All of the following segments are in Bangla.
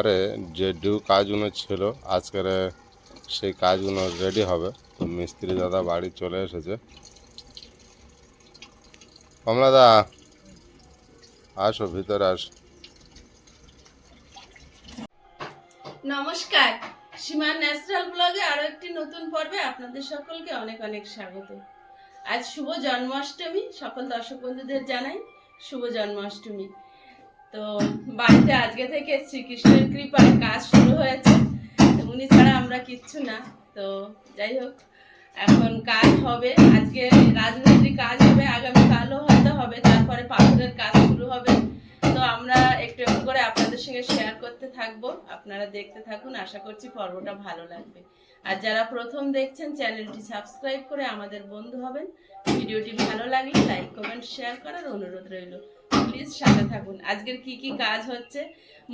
ঘরে যে ডিউ কাজগুলো ছিল, আজকের সেই কাজগুলো রেডি হবে। তো মিস্ত্রি দাদা বাড়ি চলে এসেছে। কমলাদা আসো, ভিতরে আস। নমস্কার। সীমা ন্যাচারাল ব্লগে আরও একটি নতুন পর্বে আপনাদের সকলকে অনেক অনেক স্বাগত। আজ শুভ জন্মাষ্টমী, সকল দর্শক বন্ধুদের জানাই শুভ জন্মাষ্টমী। তো বাড়িতে আজকে থেকে শ্রীকৃষ্ণের কৃপায় কাজ শুরু হয়েছে। উনি ছাড়া আমরা কিচ্ছু না। তো যাই হোক, এখন কাজ হবে। আজকে রাজমিস্ত্রি কাজ হবে আগামীকালও হয়তো হবে। তারপরে পাথরের কাজ শুরু হবে। তো আমরা একটু একটু করে আপনাদের সঙ্গে শেয়ার করতে থাকব। আপনারা দেখতে থাকুন। আশা করছি পর্বটা ভালো লাগবে। আর যারা প্রথম দেখছেন, চ্যানেলটি সাবস্ক্রাইব করে আমাদের বন্ধু হবেন। ভিডিওটি ভালো লাগলে লাইক কমেন্ট শেয়ার করার অনুরোধ রইল। প্লিজ সাথে থাকুন। আজকের কি কি কাজ হচ্ছে?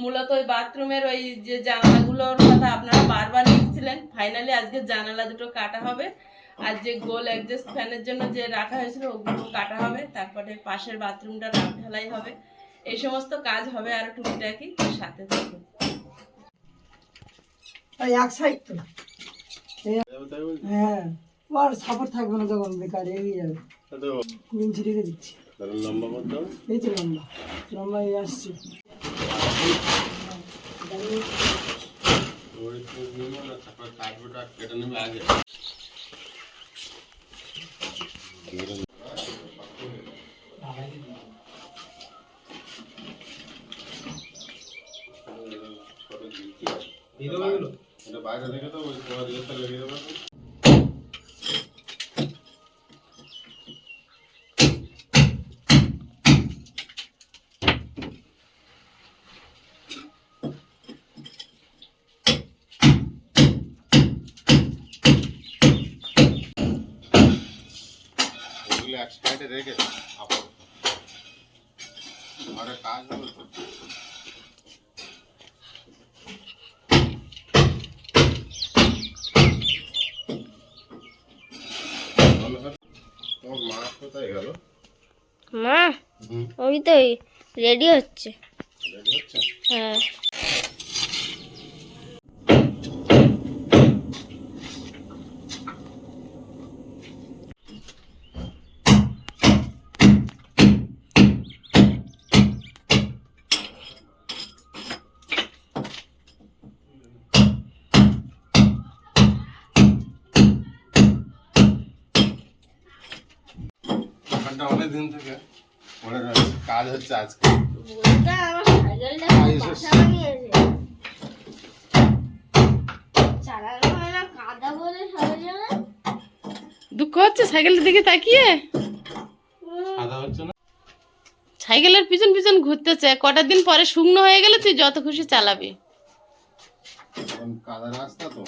মূলত ওই বাথরুমের ওই যে জানালাগুলোর কথা আপনারা বারবার লিখছিলেন। ফাইনালি আজকে জানালা দুটো কাটা হবে। আর যে গোল অ্যাডজাস্ট ফ্যানের জন্য যে রাখা হয়েছিল ওগুলো কাটা হবে। তারপরে পাশের বাথরুমটা রাখ ঢালাই হবে। এই সমস্ত কাজ হবে আর টুকিটাকি। সাথে থাকুন। এক সাইড তো। হ্যাঁ। ও আর সাপোর্ট থাকবে না তখন বেকার এগিয়ে যাবে। কুড়ি ইঞ্চি রেখে দিচ্ছি। লম্বা করতে হবে এই তো লম্বা লম্বা এই আসছে। বাইরে থেকে তো ওই লেগে যাবে ওগুলো এক সাইডে রেখে আপাতত ঘরে কাজ হবে তো। তোমার মা কোথায় গেল? মা ওই তো রেডি হচ্ছে। রেডি হচ্ছে? হ্যাঁ। ওখানটা অনেক দিন থেকে মনে রয়েছে কাজ হচ্ছে আজকে। দুঃখ হচ্ছে সাইকেলের দিকে তাকিয়ে? সাদা হচ্ছে না? সাইকেলের পিছন পিছন ঘুরতেছে কটা দিন পরে শুকনো হয়ে গেলে তুই যত খুশি চালাবি। কাদা রাস্তা তো।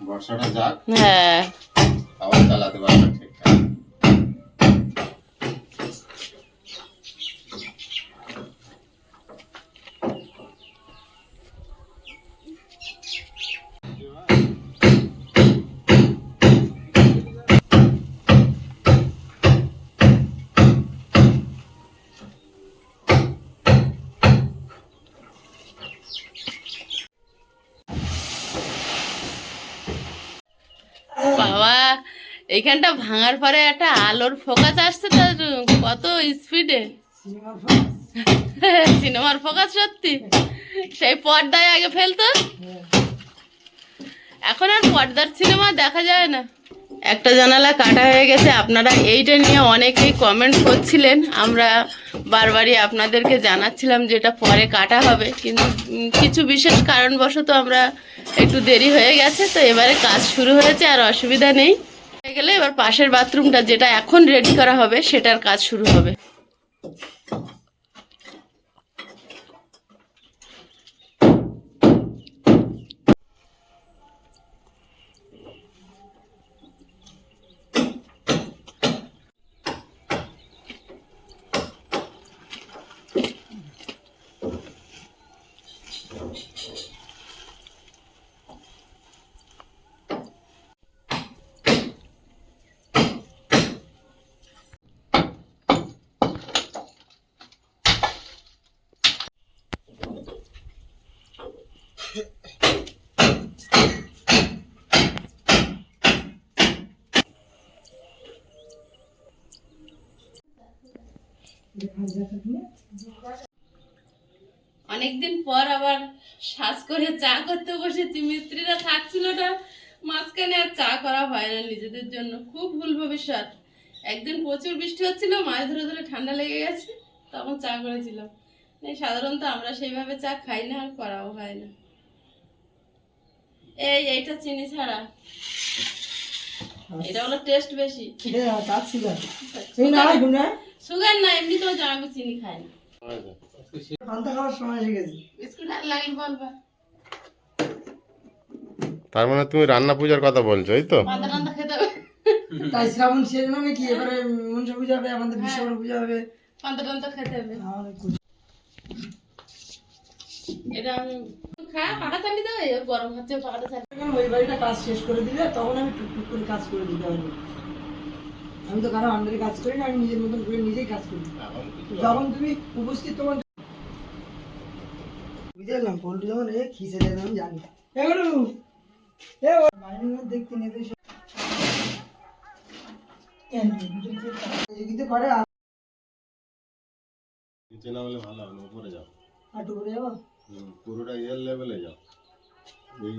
বর্ষাটা যাক হ্যাঁ। আবার চালাতে পারবে ঠিকঠাক। এইখানটা ভাঙার পরে একটা আলোর ফোকাস আসছে তার কত স্পিডে সিনেমার ফোকাস সত্যি? সেই পর্দায় আগে ফেলতো? এখন আর পর্দার সিনেমা দেখা যায় না। একটা জানালা কাটা হয়ে গেছে আপনারা এইটা নিয়ে অনেকেই কমেন্ট করছিলেন। আমরা বারবারই আপনাদেরকে জানাচ্ছিলাম যে এটা পরে কাটা হবে কিন্তু কিছু বিশেষ কারণবশত আমরা একটু দেরি হয়ে গেছে তো এবারে কাজ শুরু হয়েছে আর অসুবিধা নেই। হয়ে গেলে এবার পাশের বাথরুমটা যেটা এখন রেডি করা হবে সেটার কাজ শুরু হবে। অনেকদিন পর আবার সাজ করে চা করতে বসেছি। মিস্ত্রিরা থাকছিল না মাঝখানে আর চা করা হয় না নিজেদের জন্য। খুব ভুল ভবিষ্যৎ। একদিন প্রচুর বৃষ্টি হচ্ছিল মাছ ধরে ধরে ঠান্ডা লেগে গেছে তখন চা করেছিলাম। সাধারণত আমরা সেইভাবে চা খাই না আর করাও হয় না। এই এইটা চিনি ছাড়া। এটা হলো টেস্ট বেশি। হয় সুগার না এমনি তো চিনি না। পান্তা খাওয়ার সময় এসে গেছে। বিস্কুট আর লাগলে বলবা। তার মানে তুমি রান্না পূজার কথা বলছো এই তো? পান্তা টান্তা খেতে হবে। তাই শ্রাবণ শেষ মানে কি? এবারে মনসা পূজা হবে আমাদের বিশ্বকর্মা পূজা হবে। পান্তা টান্তা খেতে হবে। এটা আমি খা পাকা চালি দাও গরম হচ্ছে পাকাটা চালি ওই বাড়িটা কাজ শেষ করে দিলে তখন আমি টুকটুক করে কাজ করে দিতে পারব। আমি তো কারও আন্ডারে কাজ করি না আমি নিজের মতন করে নিজেই কাজ করি। যখন তুমি উপস্থিত তোমার বুঝতে পারলাম পোল্ট্রি যখন এ খিসে যাবে আমি জানি। এগুলো এ মধ্যে দেখতে নেবে এদিকে করে নিচে না হলে ভালো হবে উপরে যাও। আটু করে যাব? পুরোটা ইয়ের লেভেলে যাও। এই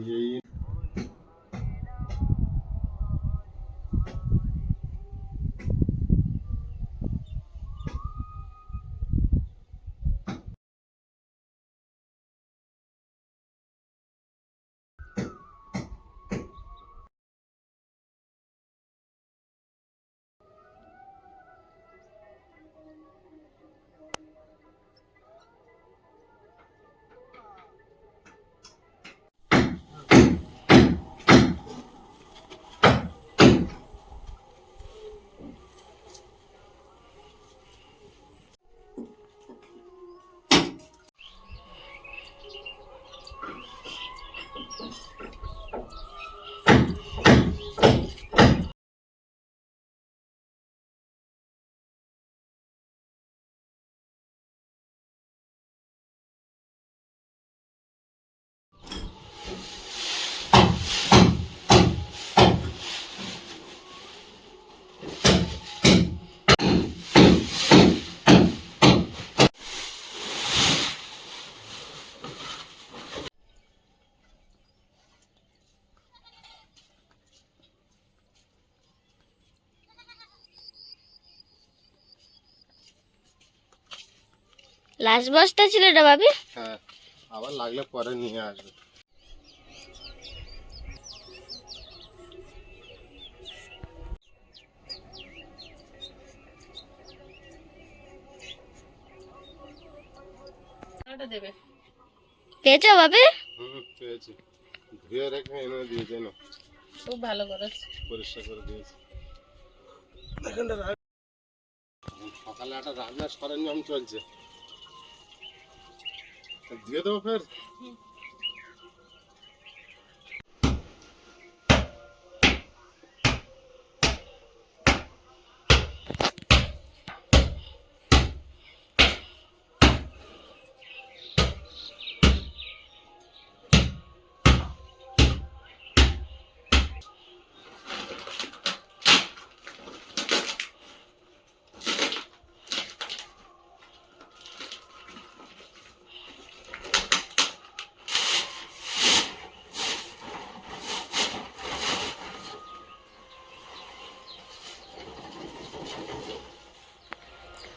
লাস্ট বসটা ছিল এটা ভাবি? হ্যাঁ আবার লাগলে পরে নিয়ে আসবে। দেবে। পেয়েছ ভাবি? হুম পেয়েছি। ধুয়ে রেখে এনে দিয়েছে না? খুব ভালো করেছে। পরিষ্কার করে দিয়েছি। সকালে একটা রান্নার সরঞ্জাম চলছে। তা দিয়ে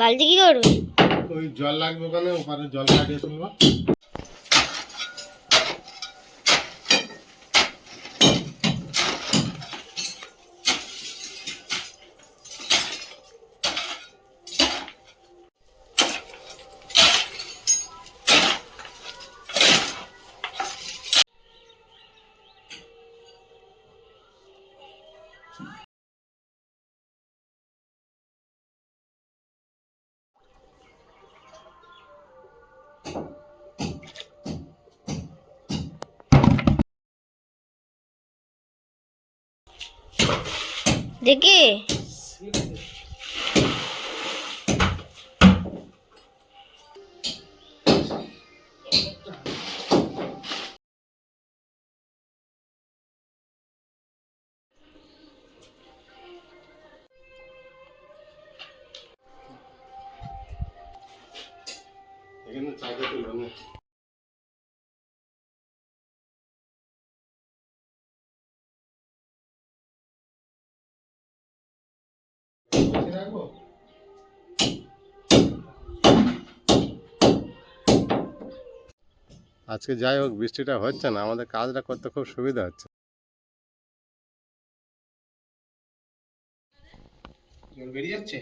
বালতি কি করবে? ওই জল লাগবে ওখানে ওপারে জল কাটিয়ে তুলবো। দেখি। এখানে চাকে তুলবো আজকে যাই হোক বৃষ্টিটা হচ্ছে না আমাদের কাজটা করতে খুব সুবিধা হচ্ছে। বেরিয়ে যাচ্ছে?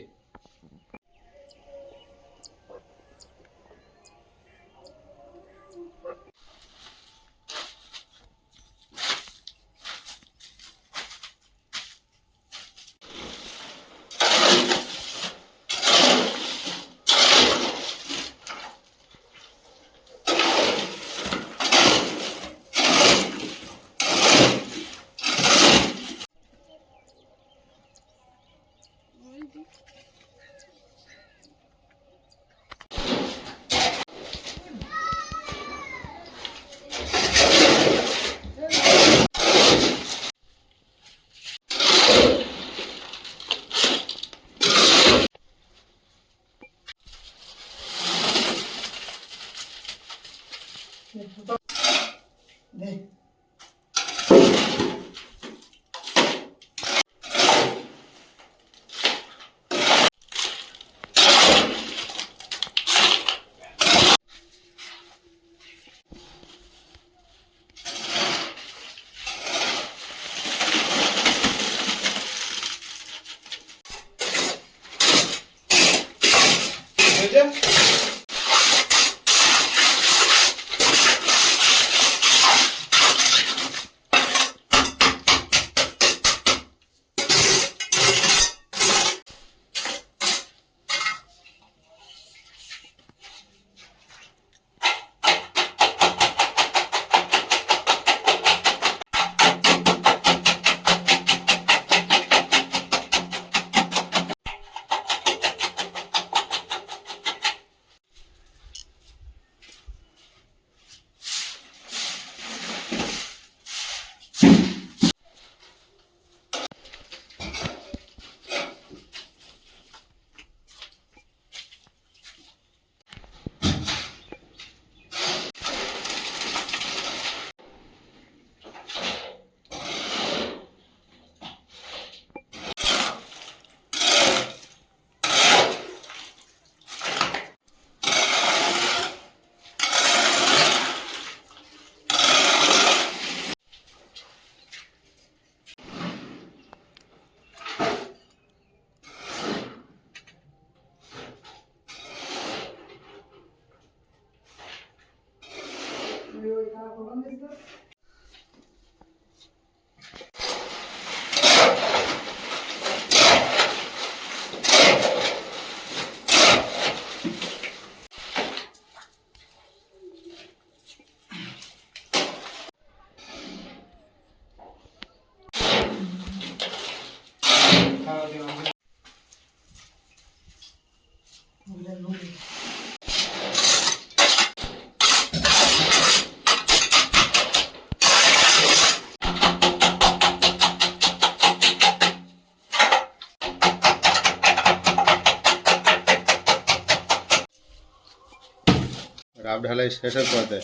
রাব ঢালাই শেষের পথে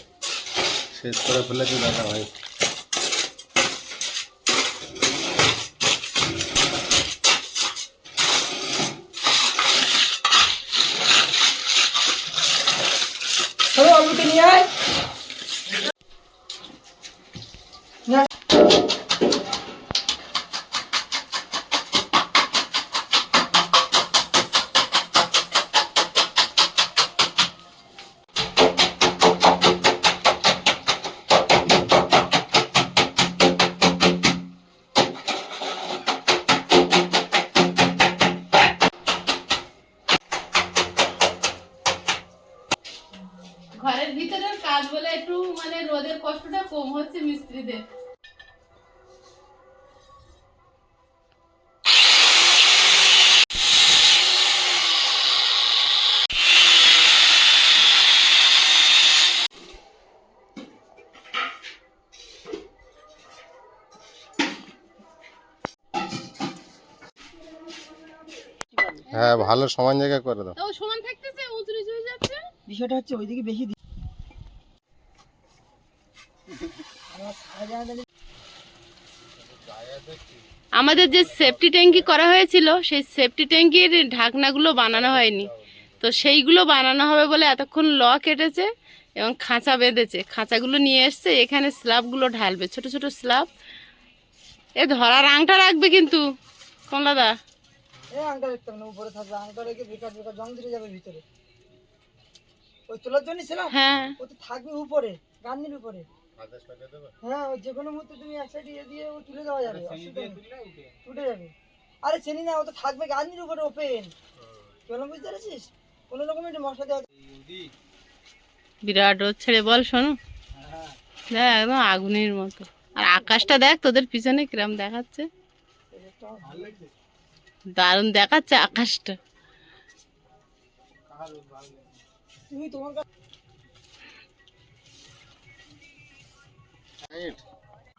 শেষ করে ফেলেছে দাদা ভাই ঘরের ভিতরের কাজ বলে একটু মানে রোদের কষ্টটা কম হচ্ছে মিস্ত্রিদের। হ্যাঁ ভালো সমান জায়গায় করে দাও। সমান থাকতেছে উঁচু নিচু হয়ে যাচ্ছে বিষয়টা হচ্ছে ওইদিকে বেশি আমাদের যে সেফটি ট্যাঙ্কি করা হয়েছিল সেই সেফটি ট্যাঙ্কির ঢাকনাগুলো বানানো হয়নি। তো সেইগুলো বানানো হবে বলে এতক্ষণ ল কেটেছে এবং খাঁচা বেঁধেছে। খাঁচাগুলো নিয়ে এসছে এখানে স্ল্যাবগুলো ঢালবে ছোট ছোট স্ল্যাব। এ ধরার আংটা রাখবে কিন্তু কমলাদা। আংটা দেখতাম না উপরে থাকবে আংটা রেখে বেকার বেকার জং ধরে যাবে ভিতরে। ওই তোলার জন্য ছিলাম? হ্যাঁ। ও তো থাকবে উপরে গান্ধির উপরে। হ্যাঁ ওই যে কোনো মুহূর্তে তুমি এক সাইডে ইয়ে দিয়ে ও তুলে দেওয়া যাবে উঠে। যাবে। আরে চেনি না ও তো থাকবে গান্ধির উপরে ওপেন কেন বুঝতে পারছিস? কোনো রকমের মশলা দেওয়া বিরাট রোদ ছেড়ে বল শোনো। দেখ একদম আগুনের মতো। আর আকাশটা দেখ তোদের পিছনে কিরম দেখাচ্ছে। দারুণ দেখাচ্ছে আকাশটা। তুমি তোমার কাছে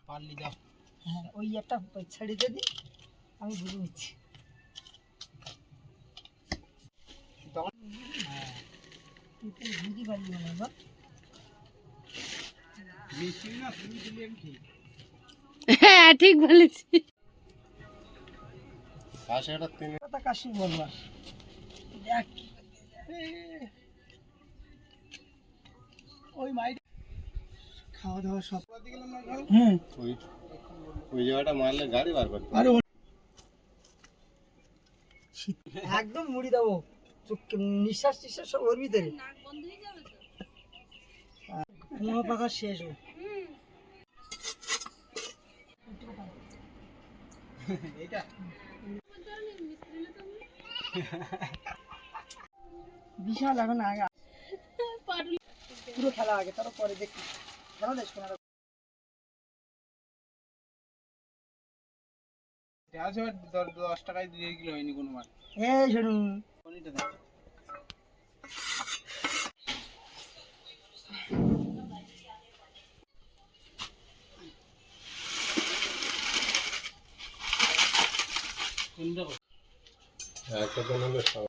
পারলি দাও হ্যাঁ ওই একটা ছেড়ে দিই আমি বুঝে নিচ্ছি বুঝতে না হ্যাঁ ঠিক বলেছি কাশি বলবা দেখ ওই মাইট খাওয়া দাওয়া সব হুম। ওই ওই জায়গাটা মারলে গাড়ি বার করতে আরে একদম মুড়ি দেবো। চোখ নিঃশ্বাস টিশ্বাস সব ওর ভিতরে। কুমড়ো পাকা শেষ এইটা। বিশাল এখন আগে। পুরো খেলা আগে তারপর পরে দেখি। খেলা দেখ শোনা দশ- টাকায় দিয়ে কিলো হয়নি কোনো মাল। এই শোনো। কোনটা কোনটা একটা তো নিলে সব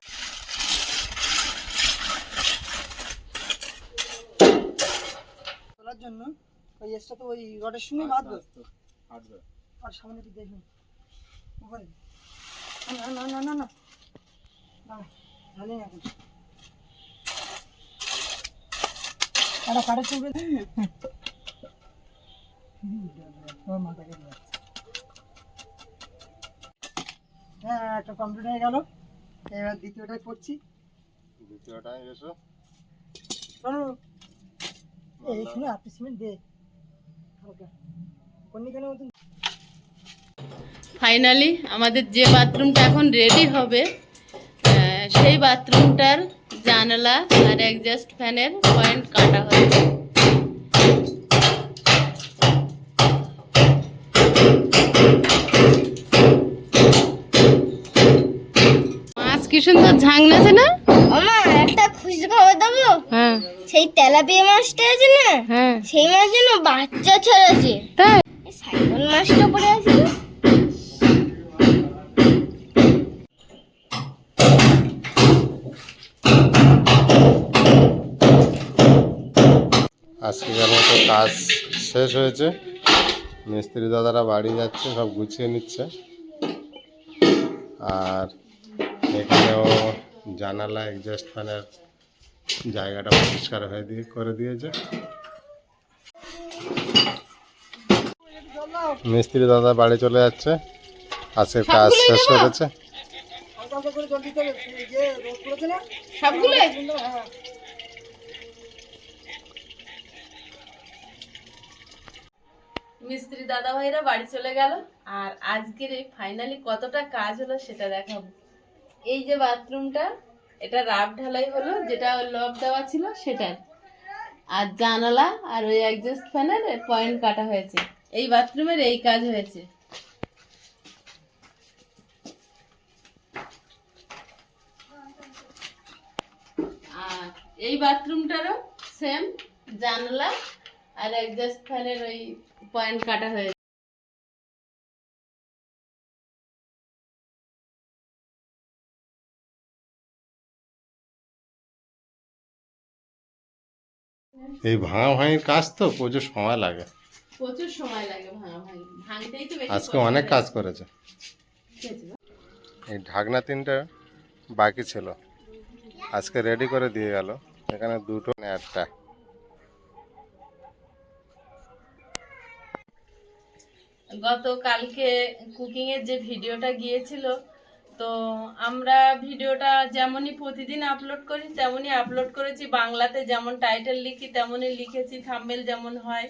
তোলার জন্য ওই এক্সট্রা তো ওই রডের সঙ্গে বাঁধবো। হাঁটবে আর সামনে দিকে দেখুন উপরে। না না না না না না। ঢালি না এখন। কাটা কাটা চলবে হ্যাঁ একটা কমপ্লিট হয়ে গেল। এবার দ্বিতীয়টাই পড়ছি। দ্বিতীয়টায় এসো। ফাইনালি আমাদের যে বাথরুমটা এখন রেডি হবে সেই বাথরুমটার জানালা আর অ্যাডজাস্ট ফ্যানের পয়েন্ট কাটা হয়েছে মাছ কি সুন্দর ঝাংনাছে না? আমার একটা খুশি খবর দেবো? হ্যাঁ। সেই তেলাপিয়া মাছটা আছে না? হ্যাঁ। সেই মাছ যেন বাচ্চা ছড়াছে তাই? এই সাইকেল মাছটা পড়ে আছে? আজকের মতো কাজ শেষ হয়েছে। মিস্ত্রি দাদারা বাড়ি যাচ্ছে সব গুছিয়ে নিচ্ছে। আর এখানেও জানালা এক্সস্ট ফ্যানের জায়গাটা পরিষ্কার হয়ে দিয়ে করে দিয়েছে। মিস্ত্রি দাদা বাড়ি চলে যাচ্ছে। আজকে কাজ শেষ করেছে। মিস্ত্রি দাদা ভাইরা বাড়ি চলে গেল। আর আজকের এই ফাইনালি কতটা কাজ হলো সেটা দেখাবো। এই যে বাথরুমটা, এটা রাব ঢালাই হলো, যেটা লক দেওয়া ছিল সেটার আর জানালা আর ওই অ্যাডজাস্ট ফ্যানের পয়েন্ট কাটা হয়েছে। এই বাথরুমের এই কাজ হয়েছে। আর এই বাথরুমটারও সেম জানালা আর অ্যাডজাস্ট ফ্যানের ওই পয়েন্ট কাটা হয়েছে। এই ভাঙা ভাঙির কাজ তো প্রচুর সময় লাগে। প্রচুর সময় লাগে ভাঙা ভাঙি ভাঙতেই তো আজকে অনেক কাজ করেছে? এই ঢাকনা তিনটা বাকি ছিল। আজকে রেডি করে দিয়ে গেল। এখানে দুটো না একটা। গত কালকে কুকিং এর যে ভিডিওটা গিয়েছিল তো আমরা ভিডিওটা যেমনই প্রতিদিন আপলোড করি, তেমনই আপলোড করেছি। বাংলাতে যেমন টাইটেল লিখি, তেমনই লিখেছি থাম্বেল যেমন হয়।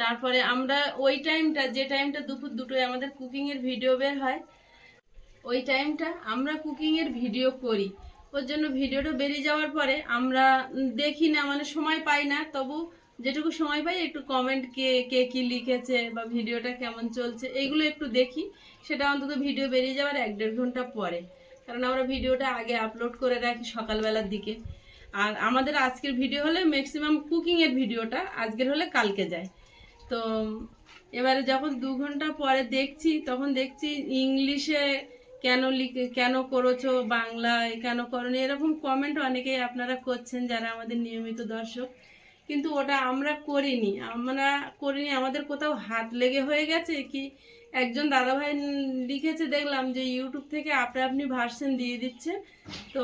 তারপরে আমরা ওই টাইমটা যে টাইমটা দুপুর দুটোয় আমাদের কুকিংয়ের ভিডিও বের হয়, ওই টাইমটা আমরা কুকিংয়ের ভিডিও করি। ওর জন্য ভিডিওটা বেরিয়ে যাওয়ার পরে আমরা দেখি না মানে সময় পাই না, তবু যেটুকু সময় পাই একটু কমেন্ট কে কে কি লিখেছে বা ভিডিওটা কেমন চলছে এইগুলো একটু দেখি। সেটা অন্তত ভিডিও বেরিয়ে যাওয়ার এক দেড় ঘণ্টা পরে। কারণ আমরা ভিডিওটা আগে আপলোড করে রাখি সকালবেলার দিকে। আর আমাদের আজকের ভিডিও হলে ম্যাক্সিমাম কুকিংয়ের ভিডিওটা আজকের হলে কালকে যায়। তো এবারে যখন দু ঘণ্টা পরে দেখছি, তখন দেখছি ইংলিশে কেন লিখে, কেন করেছ বাংলায়, কেন করনি, এরকম কমেন্ট অনেকেই আপনারা করছেন যারা আমাদের নিয়মিত দর্শক। কিন্তু ওটা আমরা করিনি। আমরা করিনি, আমাদের কোথাও হাত লেগে হয়ে গেছে কি? একজন দাদাভাই লিখেছে, দেখলাম যে ইউটিউব থেকে আপনি আপনি ভার্সন দিয়ে দিচ্ছে তো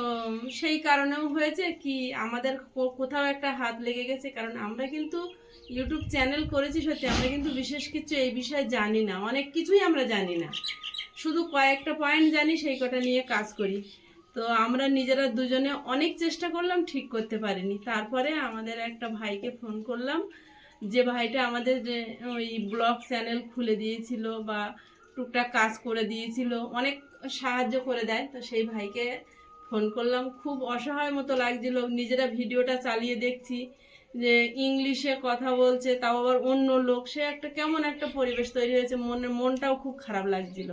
সেই কারণেও হয়েছে কি, আমাদের কোথাও একটা হাত লেগে গেছে। কারণ আমরা কিন্তু ইউটিউব চ্যানেল করেছি সত্যি, আমরা কিন্তু বিশেষ কিছু এই বিষয়ে জানি না। অনেক কিছুই আমরা জানি না। শুধু কয়েকটা পয়েন্ট জানি, সেই কটা নিয়ে কাজ করি। তো আমরা নিজেরা দুজনে অনেক চেষ্টা করলাম, ঠিক করতে পারিনি। তারপরে আমাদের একটা ভাইকে ফোন করলাম যে, ভাইটা আমাদের ওই ব্লগ চ্যানেল খুলে দিয়েছিল বা টুকটাক কাজ করে দিয়েছিল, অনেক সাহায্য করে দেয়। তো সেই ভাইকে ফোন করলাম। খুব অসহায় মতো লাগছিল, নিজেরা ভিডিওটা চালিয়ে দেখছি যে, ইংলিশে কথা বলছে, তাও আবার অন্য লোক। সে একটা কেমন একটা পরিবেশ তৈরি হয়েছে, মনে, মনটাও খুব খারাপ লাগছিল।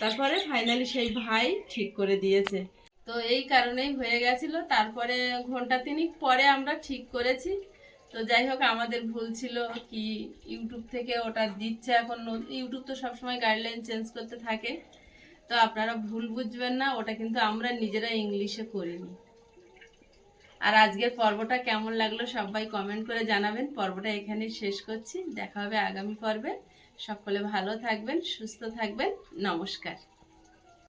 তারপরে ফাইনালি সেই ভাই ঠিক করে দিয়েছে। তো এই কারণেই হয়ে গেছিল। তারপরে ঘণ্টা তিনিক পরে আমরা ঠিক করেছি। তো যাই হোক, আমাদের ভুল ছিল কি ইউটিউব থেকে ওটা দিচ্ছে এখন ইউটিউব তো সবসময় গাইডলাইন চেঞ্জ করতে থাকে। তো আপনারা ভুল বুঝবেন না, ওটা কিন্তু আমরা নিজেরা ইংলিশে করিনি। আর আজকের পর্বটা কেমন লাগল সবাই কমেন্ট করে জানাবেন। পর্বটা এখানেই শেষ করছি। দেখা হবে আগামী পর্বে। সকলে ভালো থাকবেন, সুস্থ থাকবেন। নমস্কার।